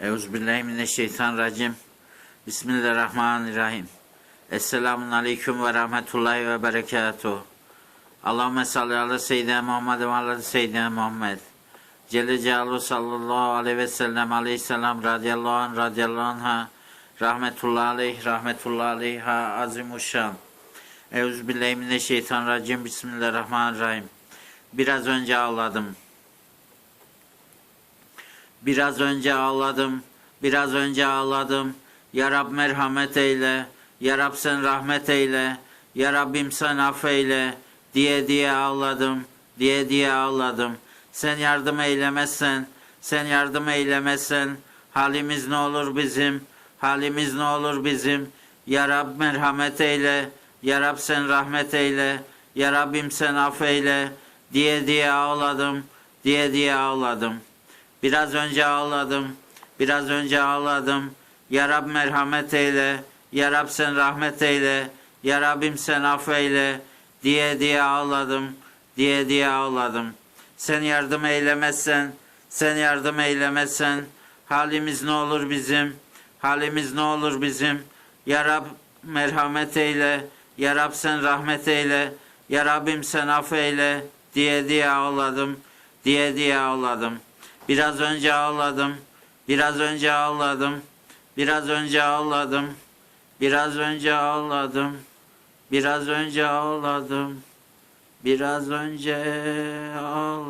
Euzubillahimineşşeytanirracim. Bismillahirrahmanirrahim. Esselamun aleyküm ve rahmetullahi ve berekatuhu. Allahümme salli ala seyyidina Muhammed ve ala seyyidina Muhammed. Celle Celaluhu sallallahu aleyhi ve sellem aleyhisselam radıyallahu anh radıyallahu anh'a rahmetullahi aleyh rahmetullahi aleyha azimuşşan. Euzubillahimineşşeytanirracim. Bismillahirrahmanirrahim. Biraz önce ağladım. Biraz önce ağladım, biraz önce ağladım. Ya Rab merhamet eyle, Ya Rab sen rahmet eyle, Ya Rabbim sen affeyle diye diye ağladım, diye diye ağladım. Sen yardım eylemezsen, sen yardım eylemezsen halimiz ne olur bizim, halimiz ne olur bizim. Ya Rab merhamet eyle, Ya Rab sen rahmet eyle, Ya Rabbim sen affeyle diye diye ağladım, diye diye ağladım. Biraz önce ağladım. Biraz önce ağladım. Ya Rab merhamet eyle. Ya Rab sen rahmet eyle. Ya Rabbim sen affeyle. Diye diye ağladım. Diye diye ağladım. Sen yardım eylemezsen, sen yardım eylemezsen halimiz ne olur bizim? Halimiz ne olur bizim? Ya Rab merhamet eyle. Ya Rab sen rahmet eyle. Ya Rabbim sen affeyle. Diye diye ağladım. Diye diye ağladım. Biraz önce ağladım. Biraz önce ağladım. Biraz önce ağladım. Biraz önce ağladım. Biraz önce ağladım. Biraz önce ağladım.